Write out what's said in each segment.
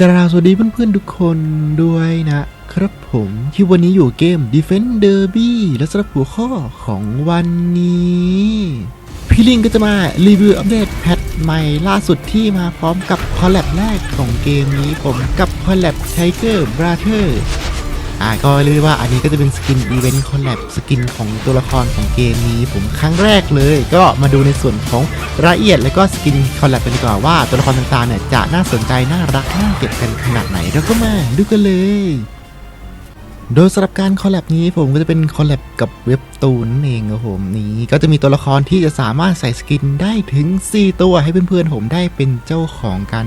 กราสวัสดีเพื่อนๆทุกคนด้วยนะครับผมที่วันนี้อยู่เกม Defend Derby และสำหรับหัวข้อของวันนี้พี่ลิงก็จะมารีวิวอัปเดตแพทใหม่ล่าสุดที่มาพร้อมกับคอลแลบแรกของเกมนี้ผมกับคอลแลบ Tiger Brother อ่า ก็เรียกว่าอันนี้ก็จะเป็นสกินอีเวนต์คอลแลบสกินของตัวละครของเกมนี้ผมครั้งแรกเลย ก็มาดูในส่วนของรายละเอียด และก็สกินคอลแลบกันดีกว่าว่าตัวละครต่างๆเนี่ยจะน่าสนใจน่ารักน่าเก็บกันขนาดไหนเราก็มาดูกันเลยโดยสำหรับการคอลแลบนี้ผมก็จะเป็นคอลแลบกับเว็บตูนนั่นเองครับผมนี้ก็จะมีตัวละครที่จะสามารถใส่สกินได้ถึง 4 ตัวให้เพื่อนๆผมได้เป็นเจ้าของกัน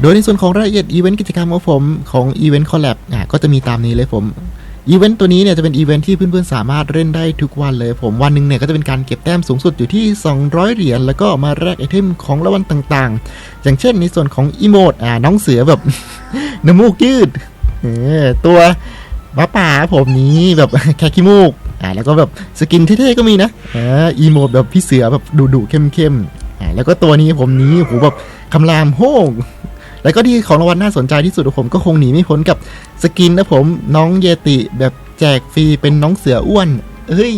โดยในส่วนของรายละเอียดอีเวนต์กิจกรรมของผมของอีเวนต์คอลแลบอะก็จะมีตามนี้เลยผมอีเวนต์ตัวนี้เนี่ยจะเป็นอีเวนต์ที่เพื่อนๆ สามารถเล่นได้ทุกวันเลยผมวันหนึ่งเนี่ยก็จะเป็นการเก็บแต้มสูงสุดอยู่ที่ 200 เหรียญแล้วก็มาแลกไอเทมของรางวัลต่างๆ อย่างเช่นในส่วนของอีโมดอ่าน้องเสือแบบ น้ำมูกยืดเออตัวหมาป่าผมนี้แบบแค่ขี้มูกอ่าแล้วก็แบบสกินเท่ๆก็มีนะอ่าอีโมดแบบพี่เสือแบบดุๆเข้มๆอ่าแล้วก็ตัวนี้ผมนี้โหแบบคำรามโฮง แล้วก็ที่ของรางวัลน่าสนใจที่สุดของผมก็คงหนีไม่พ้นกับสกินนะผมน้องเยติแบบแจกฟรีเป็นน้องเสืออ้วนเฮ้ย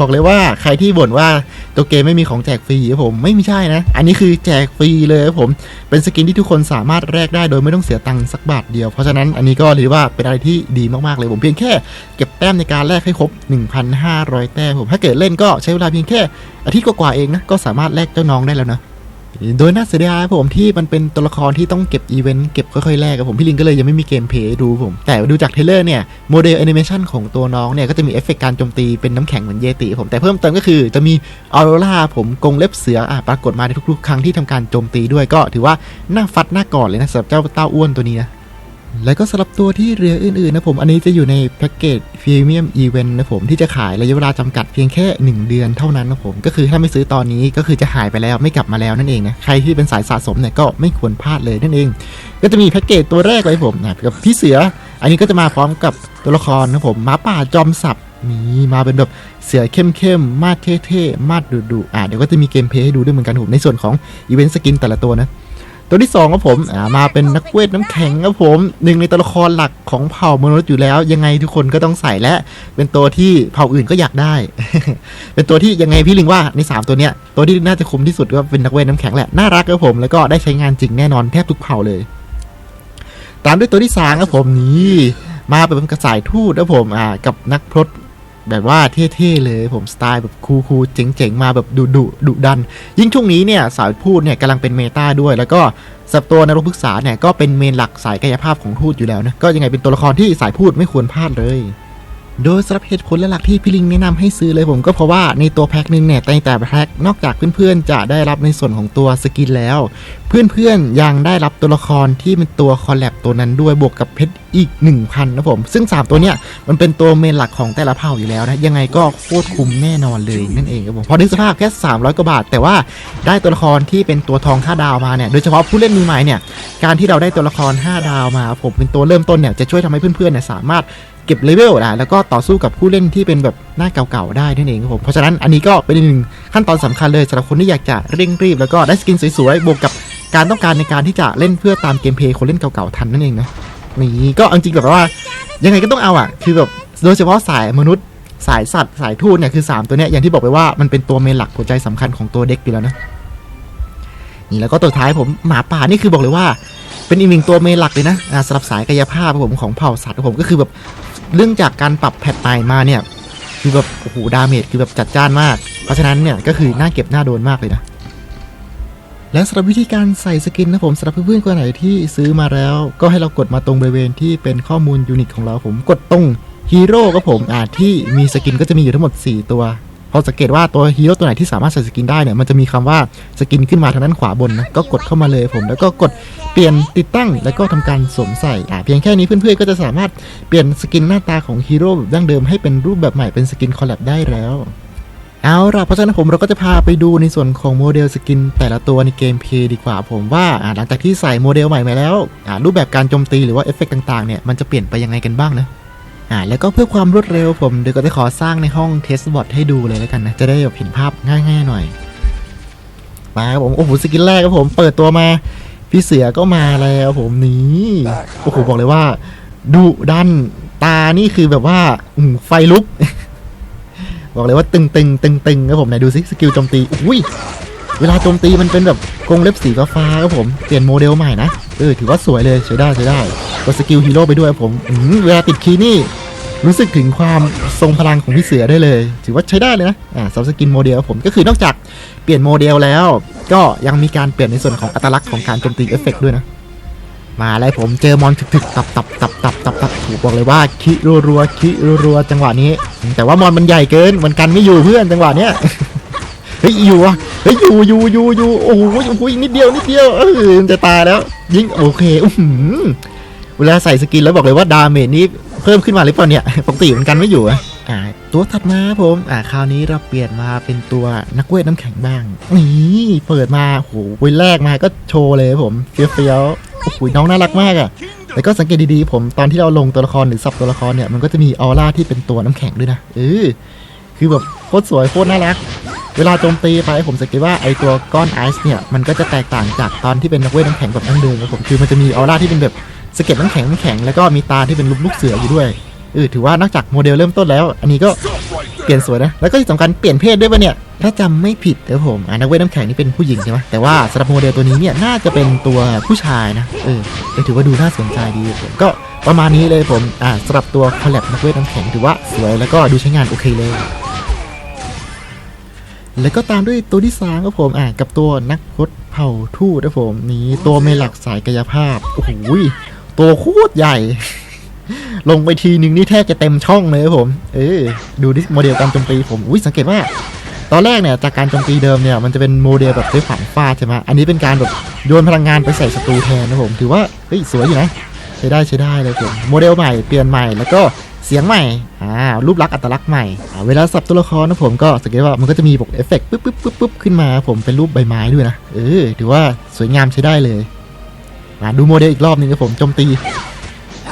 บอกเลยว่าใครที่บ่นว่าตัวเกมไม่มีของแจกฟรีครับผมไม่ไม่ใช่นะ อันนี้คือแจกฟรีเลยครับผมเป็นสกินที่ทุกคนสามารถแลกได้โดยไม่ต้องเสียตังค์สักบาทเดียว เพราะฉะนั้นอันนี้ก็ถือว่าเป็นอะไรที่ดีมากๆเลยผมเพียงแค่เก็บแต้มในการแลกให้ครบ 1,500 แต้มผมถ้าเกิดเล่นก็ใช้เวลาเพียงแค่อาทิตย์กว่าๆเองนะก็สามารถแลกเจ้าน้องได้แล้วนะ โดยน่าเสียดายผมที่มันเป็นตัวละครที่ต้องเก็บอีเวนต์เก็บค่อยๆแลกกับผมพี่ลิงก็เลยยังไม่มีเกมเพย์ดูผม แต่ดูจากเทเลอร์เนี่ยโมเดลแอนิเมชันของตัวน้องเนี่ยก็จะมีเอฟเฟกต์การโจมตีเป็นน้ำแข็งเหมือนเยติผมแต่เพิ่มเติมก็คือจะมีออโรราผมกงเล็บเสืออะปรากฏมาในทุกๆ ครั้งที่ทำการโจมตีด้วยก็ถือว่าหน้าฟัดหน้ากอดเลยนะสำหรับเจ้าเต้าอ้วนตัวนี้นะ แล้วก็สำหรับตัวที่เรืออื่นๆนะผมอันนี้จะอยู่ในแพ็กเกจพรีเมียมอีเวนต์นะผมที่จะขายระยะเวลาจำกัดเพียงแค่ 1 เดือนเท่านั้นนะผม ก็คือถ้าไม่ซื้อตอนนี้ก็คือจะหายไปแล้วไม่กลับมาแล้วนั่นเองนะใครที่เป็นสายสะสมเนี่ยก็ไม่ควรพลาดเลยนั่นเอง ก็จะมีแพ็กเกจตัวแรกเลยผมนะกับพี่เสือ อันนี้ก็จะมาพร้อมกับตัวละครนะผมหมาป่าจอมสับนี่มาเป็นแบบเสือเข้มๆมาดเท่ๆมาดดุๆอะเดี๋ยวก็จะมีเกมเพลย์ให้ดูด้วยเหมือนกันผมในส่วนของอีเวนต์สกินแต่ละตัวนะ ตัวที่สองครับผมอ่ามาเป็นนักเวทน้ำแข็งครับผมหนึ่งในตัวละครหลักของเผ่ามนุษย์อยู่แล้ว ยังไงทุกคนก็ต้องใส่และ เป็นตัวที่เผ่าอื่นก็อยากได้ เป็นตัวที่ยังไงพี่ลิงว่าในสามตัวเนี้ยตัวที่น่าจะคุ้มที่สุดก็เป็นนักเวทน้ำแข็งแหละน่ารักครับผมแล้วก็ได้ใช้งานจริงแน่นอนแทบทุกเผ่าเลย ตามด้วยตัวที่สามครับผมนี่มาเป็นกระสายทูตครับผมอ่ากับนักพรต แบบว่าเท่ๆเลยผมสไตล์แบบคูลๆเจ๋งๆ มาแบบดุดุดุดัน ยิ่งช่วงนี้เนี่ยสายพูดเนี่ยกำลังเป็นเมตาด้วย แล้วก็สับตัวนรกพึกษาเนี่ยก็เป็นเมนหลักสายกายภาพของทูตอยู่แล้วนะก็ยังไงเป็นตัวละครที่สายพูดไม่ควรพลาดเลย โดยสำหรับเหตุผลหลักที่พี่ลิงแนะนำให้ซื้อเลยผมก็เพราะว่าในตัวแพ็คนึงเนี่ยในแต่แพ็คนอกจากเพื่อนๆ จะได้รับในส่วนของตัวสกินแล้ว เพื่อนๆยังได้รับตัวละครที่เป็นตัวคอลแลบตัวนั้นด้วยบวกกับเพชรอีก 1,000นะผมซึ่ง 3 ตัวเนี้ยมันเป็นตัวเมนหลักของแต่ละเผ่าอยู่แล้วนะยังไงก็โคตรคุ้มแน่นอนเลยนั่นเองครับผมพอนึกสภาพแค่ 300กว่าบาท แต่ว่าได้ตัวละครที่เป็นตัวทอง5ดาวมาเนี่ยโดยเฉพาะผู้เล่นมือใหม่เนี่ยการที่เราได้ตัวละคร 5 ดาวมา ผมเป็นตัวเริ่มต้นเนี่ยจะช่วยทำให้เพื่อนๆเนี่ยสามารถ เก็บเลเวลนะแล้วก็ต่อสู้กับผู้เล่นที่เป็นแบบหน้าเก่าๆได้นั่นเองครับผมเพราะฉะนั้นอันนี้ก็เป็นหนึ่งขั้นตอนสำคัญเลยสำหรับคนที่อยากจะเร่งรีบ แล้วก็ได้สกินสวยๆบวกกับการต้องการในการที่จะเล่นเพื่อตามเกมเพลย์คนเล่นเก่าๆทันนั่นเองนะนี่ก็จริงแบบว่า ยังไงก็ต้องเอาอะ คือแบบโดยเฉพาะสายมนุษย์สายสัตว์สายทูตเนี่ยคือ 3 ตัวเนี้ยอย่างที่บอกไปว่ามันเป็นตัวเมนหลักหัวใจสำคัญของตัวเด็กอยู่แล้วนะนี่แล้วก็ตัวท้ายผมหมาป่านี่คือบอกเลยว่า เป็นอีกหนึ่งตัวเมนหลักเลยนะสำหรับสายกายภาพผมของเผ่าสัตว์ผมก็คือแบบ เรื่องจากการปรับแพทใหม่มาเนี่ย คือแบบโอ้โหดาเมจคือแบบจัดจ้านมาก เพราะฉะนั้นเนี่ยก็คือน่าเก็บน่าโดนมากเลยนะและสำหรับวิธีการใส่สกินนะผมสำหรับเพื่อนๆคนไหนที่ซื้อมาแล้ว ก็ให้เรากดมาตรงบริเวณที่เป็นข้อมูลยูนิตของเราผมกดตรงฮีโร่กับผมอ่าที่มีสกินก็จะมีอยู่ทั้งหมด 4 ตัว พอสังเกตว่าตัวฮีโร่ตัวไหนที่สามารถใส่สกินได้เนี่ยมันจะมีคำว่าสกินขึ้นมาทางด้านขวาบนนะก็กดเข้ามาเลยผม แล้วก็กดเปลี่ยนติดตั้ง แล้วก็ทำการสวมใส่อ่าเพียงแค่นี้เพื่อนๆก็จะสามารถเปลี่ยนสกินหน้าตาของฮีโร่แบบดั้งเดิมให้เป็นรูปแบบใหม่เป็นสกินคอลแลบได้แล้วเอาล่ะเพราะฉะนั้นผมเราก็จะพาไปดูในส่วนของโมเดลสกินแต่ละตัวในเกมเพย์ดีกว่าผมว่าหลังจากที่ใส่โมเดลใหม่มาแล้วรูปแบบการโจมตีหรือว่าเอฟเฟกต์ต่างๆเนี่ยมันจะเปลี่ยนไปยังไงกันบ้างนะ อ่าแล้วก็เพื่อความรวดเร็วผมเดี๋ยวก็จะขอสร้างในห้องเทสบอทให้ดูเลยแล้วกันนะ จะได้แบบเห็นภาพง่ายๆหน่อย มาครับผม โอ้โหสกินแรกครับผมเปิดตัวมา พี่เสือก็มาแล้วผมนี่โอ้โหบอกเลยว่าดุดันตานี่คือแบบว่าอืไฟลุก บอกเลยว่าตึงตึงตึงตึงครับผมไหนดูซิสกิลโจมตีอุ้ย เวลาโจมตีมันเป็นแบบกรงเล็บสีฟ้าๆครับผม เปลี่ยนโมเดลใหม่นะ เออ ถือว่าสวยเลยใช้ได้ใช้ได้กดสกิลฮีโร่ไปด้วยครับผมอืมเวลาติดคีย์นี่รู้สึกถึงความทรงพลังของพี่เสือได้เลย ถือว่าใช้ได้เลยนะ อ่าซับสกินโมเดลครับผมก็คือนอกจากเปลี่ยนโมเดลแล้ว ก็ยังมีการเปลี่ยนในส่วนของอัตลักษณ์ของการโจมตีเอฟเฟกต์ด้วยนะ มาแล้วผมเจอมอนถึกๆตับตับตับตับตับตับถูกบอกเลยว่าคิรัวๆคิรัวๆจังหวะนี้ แต่ว่ามอนมันใหญ่เกินมันกันไม่อยู่เพื่อนจังหวะเนี้ย เฮ้ยอยู่อะเฮ้ยอยู่อยู่อยู่อยู่โอ้โหโอ้โหนิดเดียวนิดเดียวเออจะตายแล้ว ยิงโอเคอื้อหือเวลาใส่สกินแล้วบอกเลยว่าดาเมจนี้เพิ่มขึ้นมาหรือเปล่าเนี่ยปกติมันกันไม่อยู่อะอ่าตัวถัดมาผมอ่าคราวนี้เราเปลี่ยนมาเป็นตัวนักเวทน้ำแข็งบ้างนี่เปิดมาโอ้โหวันแรกมาก็โชว์เลยครับผมเฟี้ยวๆโอ้โหน้องน่ารักมากอะแล้วก็สังเกตดีๆผมตอนที่เราลงตัวละครหรือสับตัวละครเนี่ยมันก็จะมีออร่าที่เป็นตัวน้ำแข็งด้วยนะเออ คือแบบโคตรสวยโคตรน่ารัก เวลาโจมตีไปผมสังเกตว่าไอตัวก้อนไอซ์เนี่ยมันก็จะแตกต่างจากตอนที่เป็นนักเวทน้ำแข็งแบบดั้งเดิมครับผมคือมันจะมีออร่าที่เป็นแบบสเก็ดน้ำแข็งน้ำแข็งแล้วก็มีตาที่เป็นลูกลูกเสืออยู่ด้วยเออถือว่านอกจากโมเดลเริ่มต้นแล้ว อันนี้ก็เปลี่ยนสวยนะ แล้วก็ที่สำคัญเปลี่ยนเพศด้วยปะเนี่ย ถ้าจำไม่ผิดครับผมอ่านักเวทน้ำแข็งนี่เป็นผู้หญิงใช่ไหมแต่ว่าสำหรับโมเดลตัวนี้เนี่ยน่าจะเป็นตัวผู้ชายนะเออเออถือว่าดูน่าสนใจดีผมก็ประมาณนี้เลยผมอ่าสำหรับตัวคอลแลบนักเวทน้ำแข็งถือว่าสวยแล้วก็ดูใช้งานโอเคเลย แล้วก็ตามด้วยตัวที่สามครับผมอ่ากับตัวนักพจน์เผ่าทูตครับผมนี่ตัวเมหลักสายกายภาพโอ้โหตัวโคตรใหญ่ ลงไปทีนึงนี่แทบจะเต็มช่องเลยครับผม เออดูดิโมเดลการโจมตีผมอุ้ยสังเกตว่า ตอนแรกเนี่ยจากการโจมตีเดิมเนี่ยมันจะเป็นโมเดลแบบด้ฝังฟาดใช่ไหมอันนี้เป็นการแบบโยนพลังงานไปใส่ศัตรูแทนนะผมถือว่าเฮ้ยสวยอยู่นะใช้ได้ใช้ได้เลยผมโมเดลใหม่เปลี่ยนใหม่แล้วก็ เสียงใหม่อ่ารูปลักษณ์อัตลักษณ์ใหม่อ่าเวลาสับตัวละครนะผมก็สังเกตว่ามันก็จะมีบกเอฟเฟกต์ปึ๊บปึ๊บปึ๊บปึ๊บขึ้นมาผมเป็นรูปใบไม้ด้วยนะเออถือว่าสวยงามใช้ได้เลยอ่าดูโมเดลอีกรอบหนึงครับผมโจมตี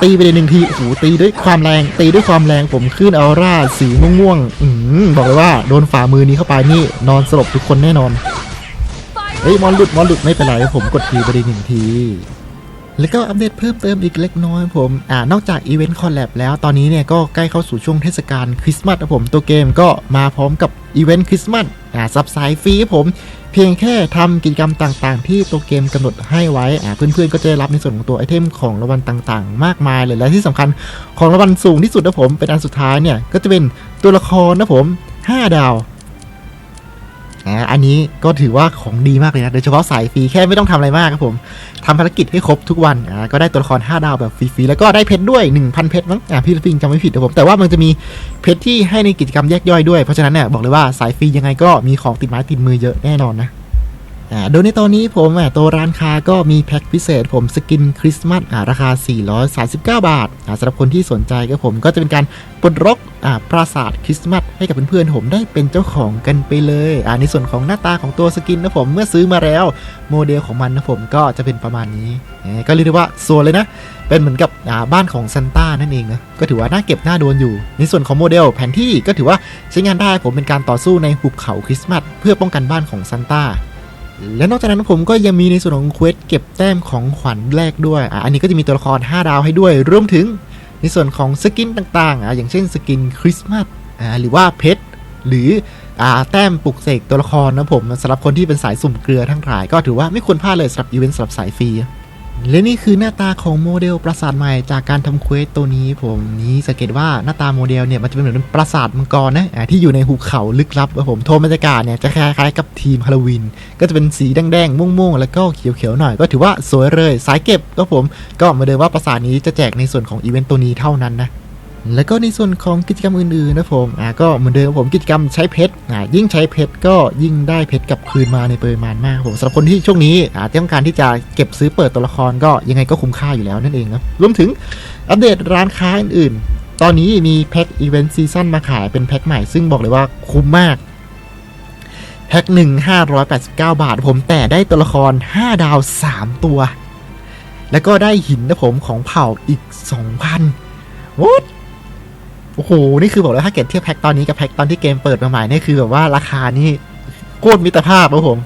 ตีไปเลยหนึ่งทีโอ้โหตีด้วยความแรง ตีด้วยความแรงผมขึ้นออร่าสีม่วงๆอืมบอกเลยว่าโดนฝ่ามือนี้เข้าไปนี่นอนสลบทุกคนแน่นอนเฮ้ยมอนหลุดมอนหลุดไม่เป็นไรผมกดทีไปเลยหนึ่งที แล้วก็อัปเดตเพิ่มเติมอีกเล็กน้อยผมอ่านอกจากอีเวนต์คอลแลบแล้วตอนนี้เนี่ยก็ใกล้เข้าสู่ช่วงเทศกาลคริสต์มาสนะผมตัวเกมก็มาพร้อมกับอีเวนต์คริสต์มาสอ่าซับไซฟรีครับผม เพียงแค่ทำกิจกรรมต่างๆ ที่ตัวเกมกำหนดให้ไว้อ่าเพื่อนๆก็จะได้รับในส่วนของตัวไอเทมของรางวัลต่างๆ มากมายเลยและที่สำคัญของรางวัลสูงที่สุดนะผมเป็นอันสุดท้ายเนี่ยก็จะเป็นตัวละครนะผม 5 ดาว อ่าอันนี้ก็ถือว่าของดีมากเลยนะ โดยเฉพาะสายฟรีแค่ไม่ต้องทำอะไรมากครับผมทำภารกิจให้ครบทุกวันอ่าก็ได้ตัวละคร 5 ดาวแบบฟรีๆ แล้วก็ได้เพชรด้วย 1,000 เพชรมั้งอ่าพี่ฟิงจำไม่ผิดนะผม แต่ว่ามันจะมีเพชรที่ให้ในกิจกรรมแยกย่อยด้วย เพราะฉะนั้นเนี่ยบอกเลยว่าสายฟรียังไงก็มีของติดไม้ติดมือเยอะแน่นอนนะ โดยในตอนนี้ผมตัวร้านค้าก็มีแพ็คพิเศษ ผมสกินคริสต์มาสราคา 439 บาทสำหรับคนที่สนใจก็ผมก็จะเป็นการปลดล็อกปราสาทคริสต์มาสให้กับเพื่อนๆผมได้เป็นเจ้าของกันไปเลยในส่วนของหน้าตาของตัวสกินนะผมเมื่อซื้อมาแล้ว โมเดลของมันนะผมก็จะเป็นประมาณนี้ ก็เรียกได้ว่าสวยเลยนะ เป็นเหมือนกับบ้านของซันต้านั่นเองนะก็ถือว่าน่าเก็บน่าโดนอยู่ ในส่วนของโมเดลแผนที่ก็ถือว่าใช้งานได้ผมเป็นการต่อสู้ในหุบเขาคริสต์มาสเพื่อป้องกันบ้านของซันต้า และนอกจากนั้นผมก็ยังมีในส่วนของเควสเก็บแต้มของขวัญแรกด้วยอะอันนี้ก็จะมีตัวละคร 5 ดาวให้ด้วย รวมถึงในส่วนของสกินต่างๆอะอย่างเช่นสกินคริสต์มาสอ่าหรือว่าเพชรหรืออ่าแต้มปลุกเสกตัวละครนะผมสำหรับคนที่เป็นสายสุ่มเกลือทั้งหลาย ก็ถือว่าไม่ควรพลาดเลยสำหรับอีเวนต์สำหรับสายฟรี และนี่คือหน้าตาของโมเดลปราสาทใหม่จากการทำเควสตัวนี้ผมนี้สังเกตว่าหน้าตาโมเดลเนี่ยมันจะเป็นเหมือนปราสาทมังกรนะอ่าที่อยู่ในหุบเขาลึกลับครับผมโทนบรรยากาศเนี่ยจะคล้ายๆกับทีมฮาโลวีนก็จะเป็นสีแดงๆม่วงๆ แล้วก็เขียวๆหน่อยก็ถือว่าสวยเลยสายเก็บก็ผมก็มาเดิมว่าปราสาทนี้จะแจกในส่วนของอีเวนต์ตัวนี้เท่านั้นนะ แล้วก็ในส่วนของกิจกรรมอื่นๆนะผมอ่าก็เหมือนเดิมผมกิจกรรมใช้เพชรอ่ายิ่งใช้เพชรก็ยิ่งได้เพชรกลับคืนมาในปริมาณมากผมสำหรับคนที่ช่วงนี้อ่าต้องการที่จะเก็บซื้อเปิดตัวละครก็ยังไงก็คุ้มค่าอยู่แล้วนั่นเองนะรวมถึงอัปเดตร้านค้าอื่นๆ ตอนนี้มีแพ็คอีเวนต์ซีซั่นมาขายเป็นแพ็คใหม่ซึ่งบอกเลยว่าคุ้มมากแพ็คหนึ่งห้าร้อยแปดสิบเก้าบาท ผมแต่ได้ตัวละคร5ดาว3ตัว แล้วก็ได้หินนะผมของเผ่าอีก2,000 What โอ้โห นี่คือบอกเลยถ้าเกิดเทียบแพ็คตอนนี้กับแพ็คตอนที่เกมเปิดมาใหม่นี่คือแบบว่าราคานี่โคตรมิตรภาพครับผม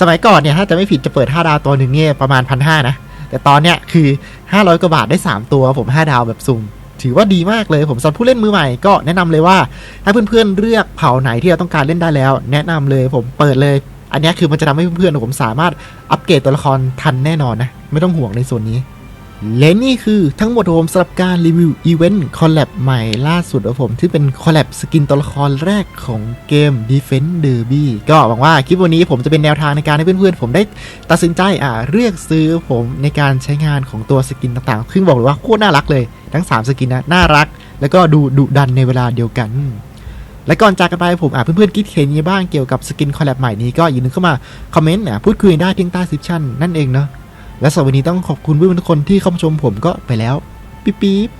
สมัยก่อนเนี่ยถ้าจะไม่ผิดจะเปิด 5 ดาวตัวหนึ่งเนี่ยประมาณพันห้านะ แต่ตอนเนี้ยคือ 500 กว่าบาทได้ 3 ตัวผม 5 ดาวแบบสุ่มถือว่าดีมากเลยผมสำหรับผู้เล่นมือใหม่ก็แนะนำเลยว่า ถ้าเพื่อนๆเลือกเผ่าไหนที่เราต้องการเล่นได้แล้ว แนะนำเลยผมเปิดเลย อันนี้คือมันจะทำให้เพื่อนๆผมสามารถอัปเกรดตัวละครทันแน่นอนนะไม่ต้องห่วงในส่วนนี้ และนี่คือทั้งหมดผมสำหรับการรีวิวอีเวนต์คอลแลบใหม่ล่าสุดของผม ที่เป็นคอลแลบสกินตัวละครแรกของเกม Defense Derby ก็หวังว่าคลิปวันนี้ผมจะเป็นแนวทางในการให้เพื่อนๆ ผมได้ตัดสินใจอ่าเลือกซื้อผมในการใช้งานของตัวสกินต่างๆซึ่งบอกเลยว่าโคตรน่ารักเลย ทั้ง 3 สกินนะน่ารัก แล้วก็ดูดุดันในเวลาเดียวกันและก่อนจากกันไปผมอ่าเพื่อนๆคิดเห็นยังบ้างเกี่ยวกับสกินคอลแลบใหม่นี้ก็อย่าลืมเข้ามาคอมเมนต์อะพูดคุยได้ที่ใต้ซิปชั่นนั่นเองเนาะ และสวัสดีต้องขอบคุณเพื่อนทุกคนที่เข้ามาชมผมก็ไปแล้ว ปิ๊บปิ๊บ